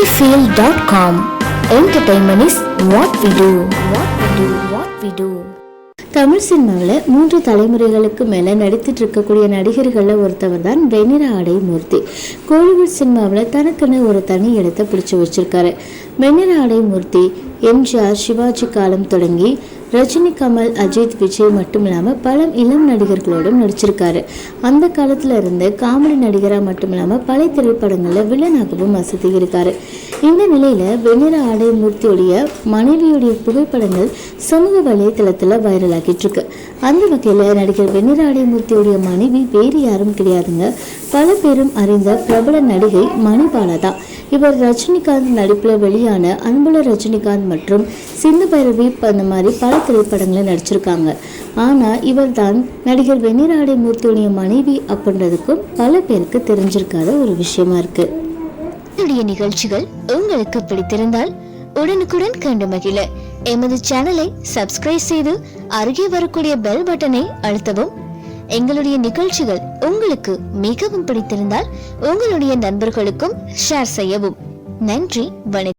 sunnyfield.com Entertainment is what we do. What we do. What we do. Tamil சினிமாவில் மூன்று தலைமுறைகளுக்கு மேலே நடித்துட்டு இருக்கக்கூடிய நடிகர்களில் ஒருத்தவர் தான் வெண்ணிற ஆடை மூர்த்தி கோலிவுட் சினிமாவில் தனக்குன்னு ஒரு தனி இடத்தை பிடிச்சி வச்சிருக்காரு வெண்ணிற ஆடை மூர்த்தி எம்ஜிஆர் சிவாஜி காலம் தொடங்கி ரஜினி கமல் அஜித் விஜய் மட்டும் இல்லாமல் பல இளம் நடிகர்களோடும் நடிச்சிருக்காரு. அந்த காலத்துல இருந்து காமெடி நடிகராக மட்டும் இல்லாமல் பல திரைப்படங்களில் வில்லனாகவும் வசதி இருக்காரு. இந்த நிலையில வெண்ணிற ஆடை மூர்த்தியுடைய மனைவியுடைய புகைப்படங்கள் சமூக வலைதளத்தில் வைரல் ஆகிட்டு இருக்கு. அந்த வகையில் நடிகர் வெண்ணிற ஆடை மூர்த்தியுடைய மனைவி வேறு யாரும் கிடையாதுங்க. பல பேரும் அறிந்த பிரபல நடிகை மணிபாலா தான். இவர் ரஜினிகாந்த் நடிப்பில் வெளியான அன்புல ரஜினிகாந்த் மற்றும் சிந்து பைரவி அந்த மாதிரி பல திரைப்படங்களில் நடிச்சிருக்காங்க. ஆனால் இவர் தான் நடிகர் வெண்ணிராடை மூர்த்தியுடைய மனைவி அப்படின்றதுக்கும் பல பேருக்கு தெரிஞ்சிருக்காத ஒரு விஷயமா இருக்கு. என்னுடைய நிகழ்ச்சிகள் உங்களுக்கு பிடித்திருந்தால் உடனுக்குடன் கண்டு மகிழ. எமது சேனலை சப்ஸ்கிரைப் செய்து அருகே வரக்கூடிய பெல் பட்டனை அழுத்தவும். எங்களுடைய நிகழ்ச்சிகள் உங்களுக்கு மிகவும் பிடித்திருந்தால் உங்களுடைய நண்பர்களுக்கும் ஷேர் செய்யவும். நன்றி வணக்கம்.